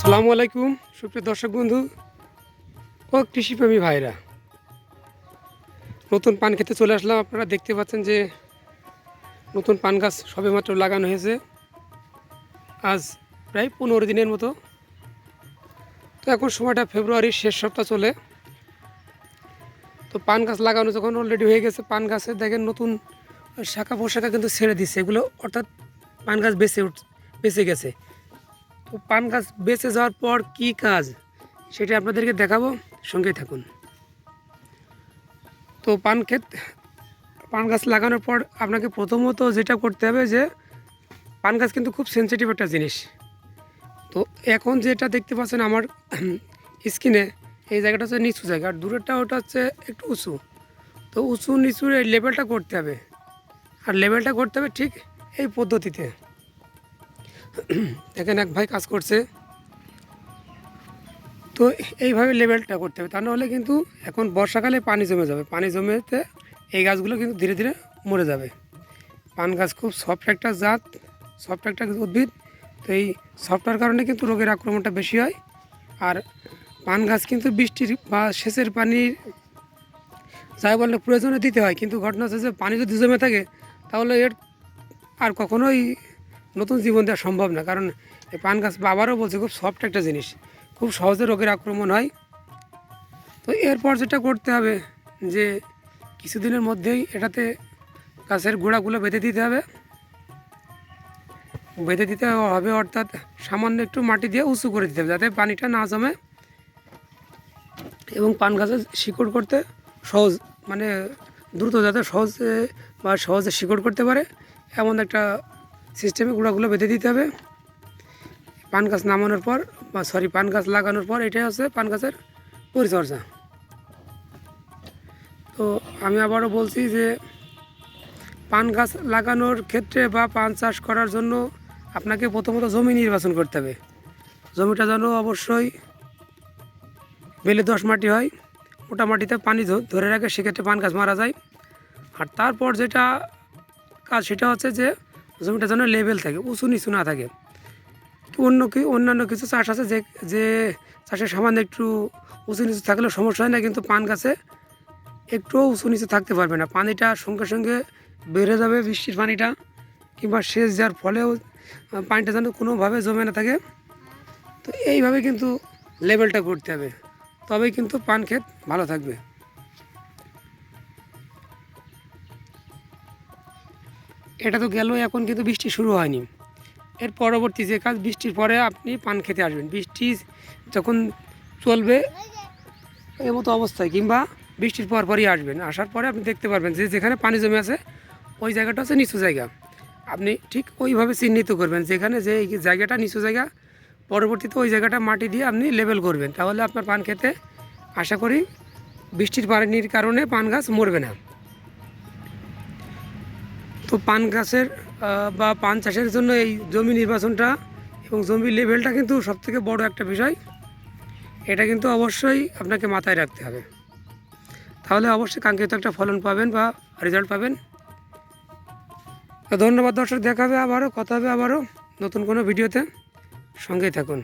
সালামু আলাইকুম, সুপ্রিয় দর্শক বন্ধু ও কৃষিপ্রেমী ভাইরা। নতুন পান খেতে চলে আসলাম। আপনারা দেখতে পাচ্ছেন যে নতুন পান গাছ সবেমাত্র লাগানো হয়েছে। আজ প্রায় পনেরো দিনের মতো। তো এখন সময়টা ফেব্রুয়ারির শেষ সপ্তাহ চলে। তো পান গাছ লাগানো যখন অলরেডি হয়ে গেছে, পান গাছে দেখেন নতুন শাখা পোশাখা কিন্তু ছেড়ে দিচ্ছে। এগুলো অর্থাৎ পান গাছ বেঁচে উঠ, বেঁচে গেছে। তো পান গাছ বেঁচে যাওয়ার পর কি কাজ সেটা আপনাদেরকে দেখাবো। সঙ্গেই থাকুন। তো পান ক্ষেত, পান গাছ লাগানোর পর আপনাকে প্রথমত যেটা করতে হবে যে, পান গাছ কিন্তু খুব সেন্সিটিভ একটা জিনিস। তো এখন যেটা দেখতে পাচ্ছেন আমার স্কিনে, এই জায়গাটা হচ্ছে নিচু জায়গা, আর দূরেরটা ওটা হচ্ছে একটু উঁচু। তো উঁচু নিচুর এই লেভেলটা করতে হবে। আর লেভেলটা করতে হবে ঠিক এই পদ্ধতিতে। দেখেন এক ভাই কাজ করছে। তো এইভাবে লেভেলটা করতে হবে। তা নাহলে কিন্তু এখন বর্ষাকালে পানি জমে যাবে। পানি জমেতে এই গাছগুলো কিন্তু ধীরে ধীরে মরে যাবে। পান গাছ খুব সফট একটা জাত সফট একটা উদ্ভিদ। তো এই সফটার কারণে কিন্তু রোগের আক্রমণটা বেশি হয়। আর পান গাছ কিন্তু বৃষ্টির বা সেচের পানির যাই বললে প্রয়োজনে দিতে হয়। কিন্তু ঘটনা হচ্ছে যে পানি যদি জমে থাকে, তাহলে এর আর কখনোই নতুন জীবন দেওয়া সম্ভব না। কারণ এই পান গাছ বাবারও বলছে খুব সফট একটা জিনিস। খুব সহজে রোগের আক্রমণ হয়। তো এরপর যেটা করতে হবে যে কিছুদিনের মধ্যেই এটাতে গাছের গোড়াগুলো বেঁধে দিতে হবে। বেঁধে দিতে হবে অর্থাৎ সামান্য একটু মাটি দিয়ে উঁচু করে দিতে হবে যাতে পানিটা না জমে এবং পান গাছের শিকড় করতে সহজ মানে দ্রুত যাতে সহজে বা সহজে শিকড় করতে পারে। এমন একটা সিস্টেমে গুঁড়াগুলো বেঁধে দিতে হবে। পান গাছ নামানোর পর, বা সরি, পান গাছ লাগানোর পর এটাই হচ্ছে পান গাছের পরিচর্যা। তো আমি আবারও বলছি যে, পান গাছ লাগানোর ক্ষেত্রে বা পান চাষ করার জন্য আপনাকে প্রথমত জমি নির্বাচন করতে হবে। জমিটা যেন অবশ্যই বেলে দশ মাটি হয় ওটা মাটিতে পানি ধরে রাখে, সেক্ষেত্রে পান গাছ মারা যায়। আর তারপর যেটা কাজ সেটা হচ্ছে যে জমিটা যেন লেভেল থাকে, উঁচু নিচু না থাকে। অন্য কি, অন্যান্য কিছু চাষ আছে যে যে চাষে সামান্য একটু উঁচু নিচু থাকলেও সমস্যা হয় না, কিন্তু পান গাছে একটুও উঁচু নিচু থাকতে পারবে না। পানিটা সঙ্গে সঙ্গে বেড়ে যাবে বৃষ্টির পানিটা, কিংবা সেচ যার ফলেও পানিটা যেন কোনোভাবে জমে না থাকে। তো এইভাবে কিন্তু লেভেলটা করতে হবে। তবেই কিন্তু পান ক্ষেত ভালো থাকবে। এটা তো গেল, এখন কিন্তু বৃষ্টি শুরু হয়নি। এর পরবর্তী যে কাজ, বৃষ্টির পরে আপনি পান খেতে আসবেন। বৃষ্টি যখন চলবে এই মতো অবস্থায়, কিংবা বৃষ্টির পর পরই আসবেন। আসার পরে আপনি দেখতে পারবেন যে যেখানে পানি জমে আছে, ওই জায়গাটা হচ্ছে নিচু জায়গা। আপনি ঠিক ওইভাবে চিহ্নিত করবেন, যেখানে যে জায়গাটা নিচু জায়গা, পরবর্তীতে ওই জায়গাটা মাটি দিয়ে আপনি লেবেল করবেন। তাহলে আপনার পান খেতে, আশা করি বৃষ্টির পানির কারণে পান গাছ মরবে না। তো পান গাছের বা পান চাষের জন্য এই জমি নির্বাচনটা এবং জমির লেভেলটা কিন্তু সবথেকে বড় একটা বিষয়। এটা কিন্তু অবশ্যই আপনাকে মাথায় রাখতে হবে। তাহলে অবশ্যই কাঙ্ক্ষিত একটা ফলন পাবেন বা রেজাল্ট পাবেন। ধন্যবাদ দর্শক, দেখা হবে আবারও, কথা হবে আবারও নতুন কোনো ভিডিওতে। সঙ্গেই থাকুন।